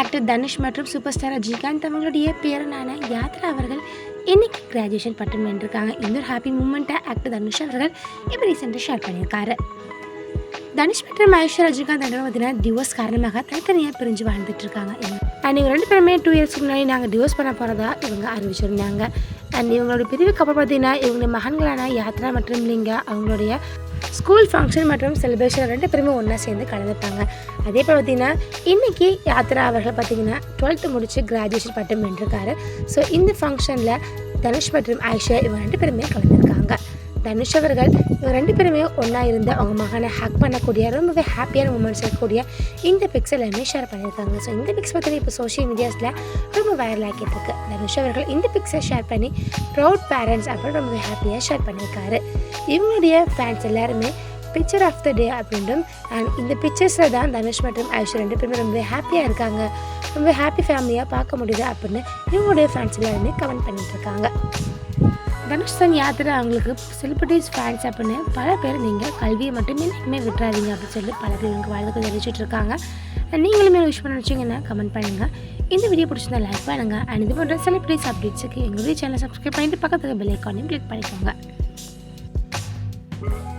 Actor Dhanush மற்றும் super star Rajinikanth அவங்களுடைய பேரனான யாத்ரா அவர்கள் இன்னைக்கு கிராஜுவேஷன் பட்டம் வென்றிருக்காங்க. இந்த ஒரு ஹாப்பி மூமெண்ட்டை ஆக்டர் தனுஷ் அவர்கள் இப்போ ரீசெண்டாக ஷேர் பண்ணியிருக்காரு. தனுஷ் மற்றும் மகேஷ் ரஜினிகாந்த் ரெண்டு பார்த்தீங்கன்னா டிவோர்ஸ் காரணமாக தனித்தனியாக பிரிஞ்சு வாழ்ந்துட்டு இருக்காங்க அண்ட் இவங்க ரெண்டு பேருமே டூ இயர்ஸ்க்கு முன்னாடி நாங்கள் டிவோர்ஸ் பண்ண போகிறதா இவங்க அறிவிச்சிருந்தாங்க. அண்ட் இவங்களோட பிரிவுக்கு அப்புறம் பார்த்தீங்கன்னா இவங்களுடைய மகன்களான யாத்ரா மற்றும் லிங்கா அவங்களுடைய ஸ்கூல் ஃபங்க்ஷன் மற்றும் செலிப்ரேஷன் ரெண்டு பேருமே ஒன்றா சேர்ந்து கலந்துப்பாங்க அதே போல் பார்த்தீங்கன்னா இன்றைக்கி யாத்ரா அவர்கள் பார்த்தீங்கன்னா டுவெல்த்து முடித்து கிராஜுவேஷன் பட்டம் வென்றிருக்காரு. ஸோ இந்த ஃபங்க்ஷனில் தனுஷ் மற்றும் ஐஷா இவங்க ரெண்டு பேருமே கலந்துருக்காங்க. தனுஷ் அவர்கள் இவங்க ரெண்டு பேருமே ஒன்றா இருந்து அவங்க மகனை ஹேக் பண்ணக்கூடிய ரொம்பவே ஹாப்பியான மூமெண்ட்ஸ் இருக்கக்கூடிய இந்த பிக்ஸ் எல்லாமே ஷேர் பண்ணியிருக்காங்க. ஸோ இந்த பிக்ஸ் பார்த்தீங்கன்னா இப்போ சோஷியல் மீடியாஸில் ரொம்ப வைரல் ஆகிட்டு இருக்கு. தனுஷ் அவர்கள் இந்த பிக்ஸை ஷேர் பண்ணி ப்ரௌட் பேரண்ட்ஸ் அப்படின்னு ரொம்பவே ஹாப்பியாக ஷேர் பண்ணியிருக்காரு. இவங்களுடைய ஃபேன்ஸ் எல்லாருமே பிக்சர் ஆஃப் த டே அப்படின்றும் அண்ட் இந்த பிக்சர்ஸில் தான் தனுஷ் மற்றும் ஐஸ்வர் ரெண்டு பேருமே ரொம்பவே ஹாப்பியாக இருக்காங்க. ரொம்ப ஹாப்பி ஃபேமிலியாக பார்க்க முடியுது அப்படின்னு இவங்களுடைய ஃபேன்ஸ் எல்லாருமே கமெண்ட் பண்ணிட்டு இருக்காங்க. தனுஷ் சன் யாத்திரை அவங்களுக்கு செலிபிரிட்டிஸ் ஃபேன்ஸ் அப்படின்னு பல பேர் நீங்கள் கல்வியை மட்டுமே இனிமேல் விட்டுறாதீங்க அப்படின்னு சொல்லி பல பேர் உங்களுக்கு வாழ்க்கை தெரிவிச்சுட்டு இருக்காங்க. And நீங்களுமே விஷ் பண்ண வச்சிங்கன்னா கமெண்ட் பண்ணுங்கள் இந்த வீடியோ பிடிச்சிருந்தா லைக் பண்ணுங்கள் அண்ட் இது போன்ற செலிபிரிட்டிஸ் அப்டேட்ஸுக்கு எங்களுடைய சேனல் சப்ஸ்கிரைப் பண்ணிட்டு பக்கத்துக்கு பெல் ஐக்கானையும் கிளிக் பண்ணிக்கோங்க. Bye.